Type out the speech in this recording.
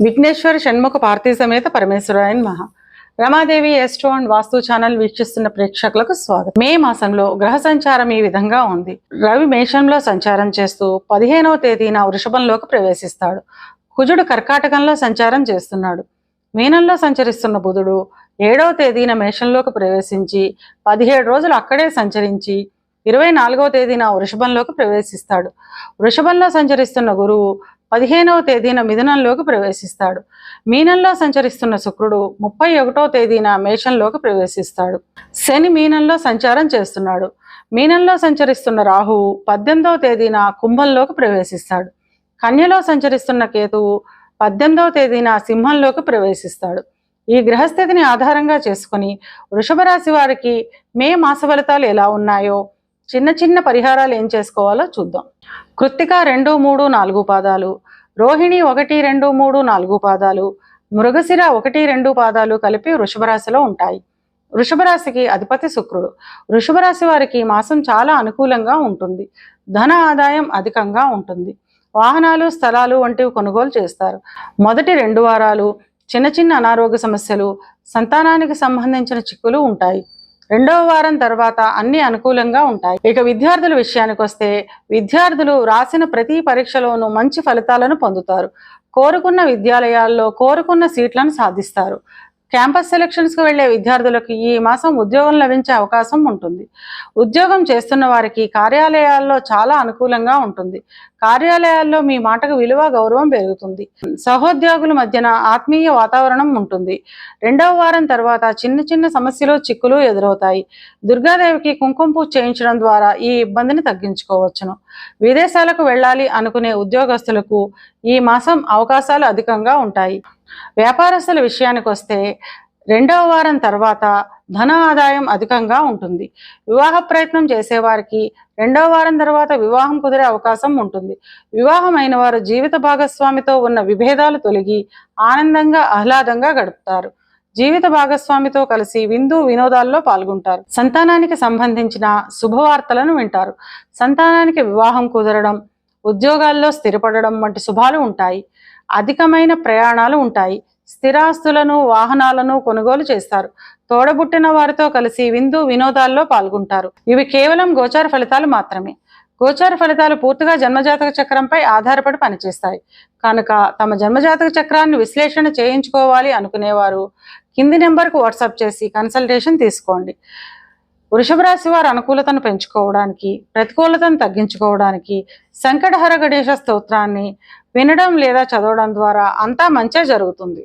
విఘ్నేశ్వర షణ్ముఖ పార్థీ సమేత పరమేశ్వరాయన్ మహా. Ramadevi astro and Vastu channel వీక్షిస్తున్న ప్రేక్షకులకు స్వాగతం. మే మాసంలో గ్రహ సంచారం ఈ విధంగా ఉంది. రవి మేషంలో సంచారం చేస్తూ పదిహేనవ తేదీన వృషభంలోకి ప్రవేశిస్తాడు. కుజుడు కర్కాటకంలో సంచారం చేస్తున్నాడు. మీనంలో సంచరిస్తున్న బుధుడు ఏడవ తేదీన మేషంలోకి ప్రవేశించి పదిహేడు రోజులు అక్కడే సంచరించి ఇరవై నాలుగవ తేదీన వృషభంలోకి ప్రవేశిస్తాడు. వృషభంలో సంచరిస్తున్న గురువు పదిహేనవ తేదీన మిథునంలోకి ప్రవేశిస్తాడు. మీనంలో సంచరిస్తున్న శుక్రుడు ముప్పై ఒకటో తేదీన మేషంలోకి ప్రవేశిస్తాడు. శని మీనంలో సంచారం చేస్తున్నాడు. మీనంలో సంచరిస్తున్న రాహువు పద్దెనిమిదవ తేదీన కుంభంలోకి ప్రవేశిస్తాడు. కన్యలో సంచరిస్తున్న కేతువు పద్దెనిమిదవ తేదీన సింహంలోకి ప్రవేశిస్తాడు. ఈ గ్రహస్థితిని ఆధారంగా చేసుకుని వృషభ రాశి వారికి మే మాస ఫలితాలు ఎలా ఉన్నాయో చిన్న చిన్న పరిహారాలు ఏం చేసుకోవాలో చూద్దాం. కృత్తిక రెండు మూడు నాలుగు పాదాలు రోహిణి ఒకటి రెండు మూడు నాలుగు పాదాలు మృగశిర ఒకటి రెండు పాదాలు కలిపి వృషభ రాశిలో ఉంటాయి. వృషభ రాశికి అధిపతి శుక్రుడు. వృషభ రాశి వారికి ఈ మాసం చాలా అనుకూలంగా ఉంటుంది. ధన ఆదాయం అధికంగా ఉంటుంది. వాహనాలు స్థలాలు వంటివి కొనుగోలు చేస్తారు. మొదటి రెండు వారాలు చిన్న చిన్న అనారోగ్య సమస్యలు సంతానానికి సంబంధించిన చిక్కులు ఉంటాయి. రెండవ వారం తర్వాత అన్ని అనుకూలంగా ఉంటాయి. ఇక విద్యార్థుల విషయానికి వస్తే విద్యార్థులు రాసిన ప్రతి పరీక్షలోనూ మంచి ఫలితాలను పొందుతారు. కోరుకున్న విద్యాలయాల్లో కోరుకున్న సీట్లను సాధిస్తారు. క్యాంపస్ సెలక్షన్స్కి వెళ్ళే విద్యార్థులకు ఈ మాసం ఉద్యోగం లభించే అవకాశం ఉంటుంది. ఉద్యోగం చేస్తున్న వారికి కార్యాలయాల్లో చాలా అనుకూలంగా ఉంటుంది. కార్యాలయాల్లో మీ మాటకు విలువ గౌరవం పెరుగుతుంది. సహోద్యోగుల మధ్యన ఆత్మీయ వాతావరణం ఉంటుంది. రెండవ వారం తర్వాత చిన్న చిన్న సమస్యలు చిక్కులు ఎదురవుతాయి. దుర్గాదేవికి కుంకుమ పూజ చేయించడం ద్వారా ఈ ఇబ్బందిని తగ్గించుకోవచ్చును. విదేశాలకు వెళ్ళాలి అనుకునే ఉద్యోగస్తులకు ఈ మాసం అవకాశాలు అధికంగా ఉంటాయి. వ్యాపారస్తుల విషయానికి వస్తే రెండవ వారం తర్వాత ధన ఆదాయం అధికంగా ఉంటుంది. వివాహ ప్రయత్నం చేసేవారికి రెండవ వారం తర్వాత వివాహం కుదిరే అవకాశం ఉంటుంది. వివాహం అయిన వారు జీవిత భాగస్వామితో ఉన్న విభేదాలు తొలగి ఆనందంగా ఆహ్లాదంగా గడుపుతారు. జీవిత భాగస్వామితో కలిసి విందు వినోదాల్లో పాల్గొంటారు. సంతానానికి సంబంధించిన శుభవార్తలను వింటారు. సంతానానికి వివాహం కుదరడం ఉద్యోగాల్లో స్థిరపడడం వంటి శుభాలు ఉంటాయి. అధికమైన ప్రయాణాలు ఉంటాయి. స్థిరాస్తులను వాహనాలను కొనుగోలు చేస్తారు. తోడబుట్టిన వారితో కలిసి విందు వినోదాల్లో పాల్గొంటారు. ఇవి కేవలం గోచార ఫలితాలు మాత్రమే. గోచార ఫలితాలు పూర్తిగా జన్మజాతక చక్రంపై ఆధారపడి పనిచేస్తాయి. కనుక తమ జన్మజాతక చక్రాన్ని విశ్లేషణ చేయించుకోవాలి అనుకునేవారు కింది నెంబర్కు వాట్సాప్ చేసి కన్సల్టేషన్ తీసుకోండి. వృషభ రాశి వారి అనుకూలతను పెంచుకోవడానికి ప్రతికూలతను తగ్గించుకోవడానికి సంకటహర గణేశ స్తోత్రాన్ని వినడం లేదా చదవడం ద్వారా అంతా మంచే జరుగుతుంది.